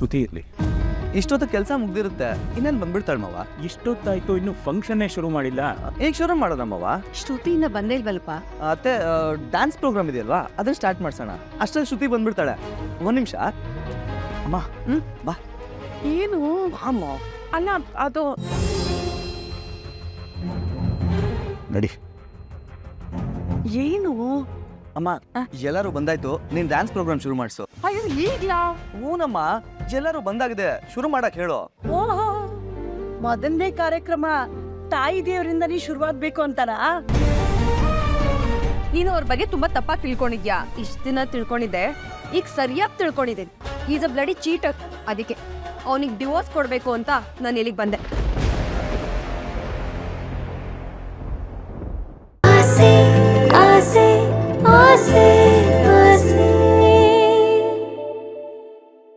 ಶ್ರುತಿ ಇರಲಿ. ಇಷ್ಟೊತ್ತು ಕೆಲಸ ಮುಗ್ದಿರುತ್ತೆ ಇನ್ನೇನು ಬಂದ್ಬಿಡ್ತಾಳೆ ಮವ? ಇಷ್ಟೊತ್ತಾಯ್ತು ಇನ್ನು ಫಂಕ್ಷನ್ನೇ ಶುರು ಮಾಡಿಲ್ಲ. ಈಗ ಶುರು ಮಾಡೋಣ ಮವ? ಶ್ರುತಿಯಿಂದ ಬಂದೇ ಇಲ್ವಲ್ಪ ಅತ್ತೆ ಡ್ಯಾನ್ಸ್ ಪ್ರೋಗ್ರಾಮ್ ಇದೆಯಲ್ವಾ? ಅದನ್ನ ಸ್ಟಾರ್ಟ್ ಮಾಡ್ಸೋಣ. ಅಷ್ಟೊಂದು ಶ್ರುತಿ ಬಂದ್ಬಿಡ್ತಾಳೆ. ಒಂದ್ ನಿಮಿಷ. ಅಮ್ಮ ಹ್ಮ್ ಬಾ. ಏನು? ಅಮ್ಮ ಅಲ್ಲ ಅದು ನಡಿ. ಏನು? ಅಮ್ಮ? ಎಲ್ಲರೂ ಬಂದಾಯ್ತು ನೀನ್ ಡ್ಯಾನ್ಸ್ ಪ್ರೋಗ್ರಾಮ್ ಶುರು ಮಾಡಿಸು. ಅಯ್ಯೋ ಈಗ್ಲಾ? ಹೂನಮ್ಮ ಎಲ್ಲರೂ ಬಂದಾಗಿದೆ. ಶುರು ಮಾಡಕ್ ಹೇಳು. ಓಹೋ ಮೊದಲನೇ ಕಾರ್ಯಕ್ರಮ ತಾಯಿ ದೇವರಿಂದನೇ ಶುರುವಾಗ್ಬೇಕು ಅಂತಾನ? ನೀನು ಅವ್ರ ಬಗ್ಗೆ ತುಂಬಾ ತಪ್ಪಾಗಿ ತಿಳ್ಕೊಂಡಿದ್ಯಾ? ಇಷ್ಟ ದಿನ ತಿಳ್ಕೊಂಡಿದ್ದೆ. ಈಗ ಸರಿಯಾಗಿ ತಿಳ್ಕೊಂಡಿದ್ದೀನಿ. ಈಸ್ ಅ ಬ್ಲಡಿ ಚೀಟರ್ ಅದಕ್ಕೆ. ಅವನಿಗೆ ಡಿವೋರ್ಸ್ ಕೊಡ್ಬೇಕು ಅಂತ ನಾನು ಇಲ್ಲಿಗೆ ಬಂದೆ. ಆಸೆ ಆಸೆ ಆಸೆ.